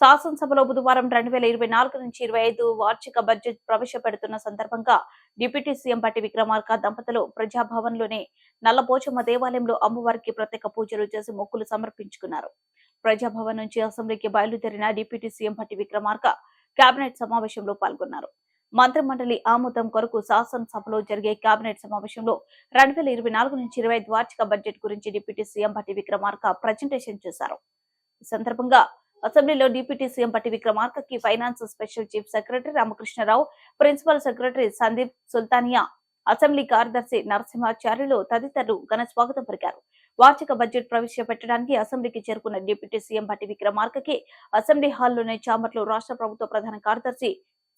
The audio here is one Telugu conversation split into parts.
శాసనసభలో బుధవారం రెండు వేల ఇరవై నాలుగు నుంచి ఇరవై ఐదు వార్షిక బడ్జెట్ ప్రవేశపెడుతున్న సందర్భంగా డిప్యూటీ సీఎం పట్టి విక్రమార్క దంపతులు ప్రజాభవన్లోని నల్లపోచమ్మ దేవాలయంలో అమ్మవారికి ప్రత్యేక పూజలు చేసి మొక్కులు సమర్పించుకున్నారు. ప్రజాభవన్ నుంచి అసెంబ్లీకి బయలుదేరిన డిప్యూటీ సీఎం పట్టి విక్రమార్క కేబినెట్ సమావేశంలో పాల్గొన్నారు. మంత్రిమండలి ఆమోదం కొరకు శాసనసభలో జరిగే కేబినెట్ సమావేశంలో రెండు వేల ఇరవై నాలుగు నుంచి ఇరవై ఐదు వార్షిక బడ్జెట్ గురించి డిప్యూటీ సీఎం పట్టి విక్రమార్క ప్రజెంటేషన్ చేశారు. ఈ సందర్భంగా అసెంబ్లీలో డిప్యూటీ సీఎం పట్టి విక్రమార్కకి finance special chief secretary Ramakrishna Rao principal secretary Sandeep Sultania assembly కార్యదర్శి నరసింహాచార్యులు తదితరులు ఘన స్వాగతం పలికారు. వార్షిక బడ్జెట్ ప్రవేశపెట్టడానికి అసెంబ్లీకి చేరుకున్న డిప్యూటీ సీఎం భట్టి విక్రమార్కకి అసెంబ్లీ హాల్లోనే చాంబర్లో రాష్ట్ర ప్రభుత్వ ప్రధాన కార్యదర్శి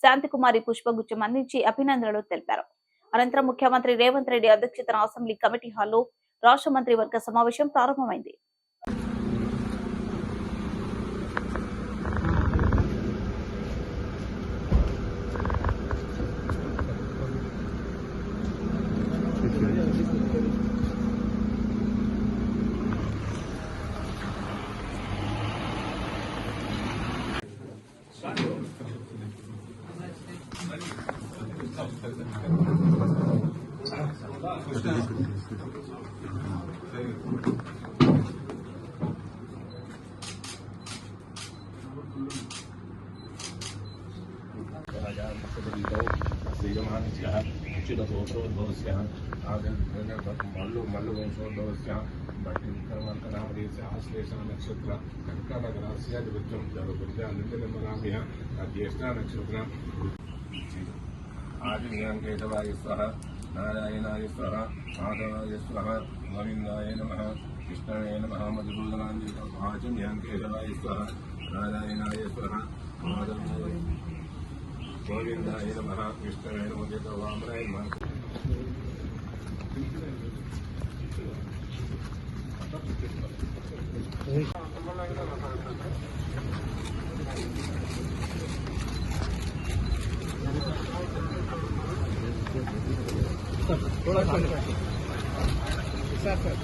శాంతికుమారి పుష్పగుచ్చం అందించి అభినందనలు తెలిపారు. అనంతరం ముఖ్యమంత్రి రేవంత్ రెడ్డి అధ్యక్షతన అసెంబ్లీ కమిటీ హాల్లో రాష్ట్ర మంత్రి వర్గ సమావేశం ప్రారంభమైంది. श्रीरमानुजः उचितगोत्रोद्भवस्य मल्लु मल्लुवंशोद्भवस्य भट्टिविक्रमार्कनामदेशस्य आश्लेषनक्षत्र कर्कटग्रास्य निवृत्तं जलपुर्जालिन्दनिर्मलाम्यः ज्येष्ठानक्षत्रम् आदिन्याङ्केतवाय నారాయణాయ స్వహ మాధవాయ స్వహ గోవిందాయ నమ. కృష్ణాయ నమ. మధుసూదనాంజలిపాచమ్యాం కేశవాయ స్వహ నారాయణాయ స్వహ మాధవాయ గోవిందాయ నమ. కృష్ణాయ నమ. Thank you. सर थोड़ा सर सर